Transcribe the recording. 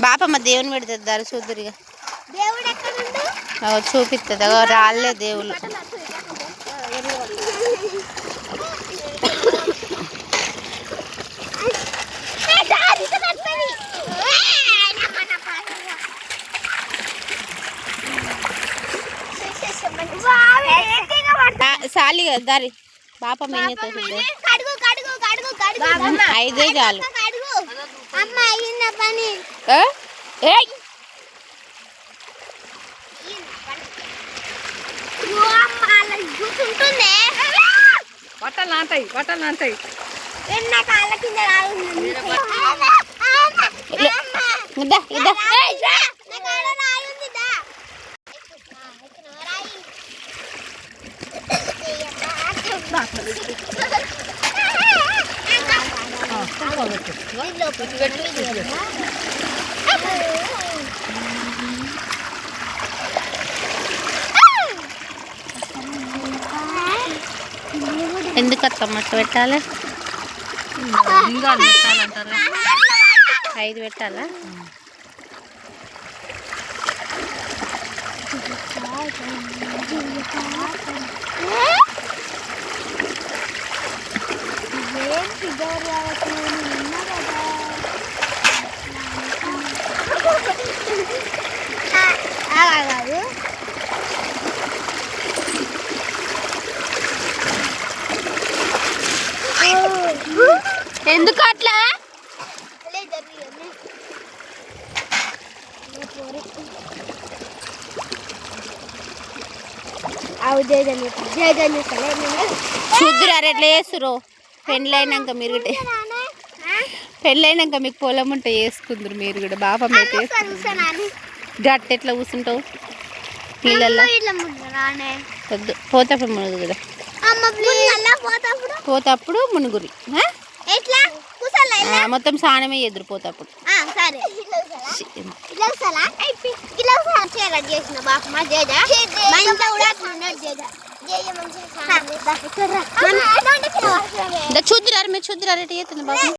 బాపమ్మ దేవుని పెడుతుంది దారి చూద్దరిగా చూపిస్తుంది అగో రాళ్ళే దేవుళ్ళు. ఆ, సాలి కదా దారి. బాపమ్మ ఏం చేస్తుంది ఐదే చాలు. అమ్మ అయ్యింద పని ఏ? ఏయ్! ఓ అమ్మ అలా కూర్చుంటుందే బట్టలు నాంటాయి బట్టలు నాంటాయి ఎన్న కాళ్ళ ఎందుకు అత్తమ్మ అట్లా పెట్టాలి? ఐదు పెట్టాలా? కాదు ఎందుకు అట్లా? అవు జయజని జయజని చూద్దురు అరే ఎట్లా చేస్తురు పెళ్ళైనాక మీరు కూడా పెళ్ళైనాక మీకు పొలం ఉంటే చేసుకుందరు మీరు కూడా అయితే చేసుకుందురు. గట్ట ఎట్లా కూర్చుంటావు నీళ్ళల్లో? ముట్టరానే వద్దు పోతప్పుడు మునుగు అలా పోతాప్పుడు మునుగురి? ఎట్లా? మొత్తం స్నానమే ఎదురు పోతప్పుడు ఆ సరే. చూద్దురారు మీరు చూద్దురారు ఎట్లా చేస్తుంది బాబు?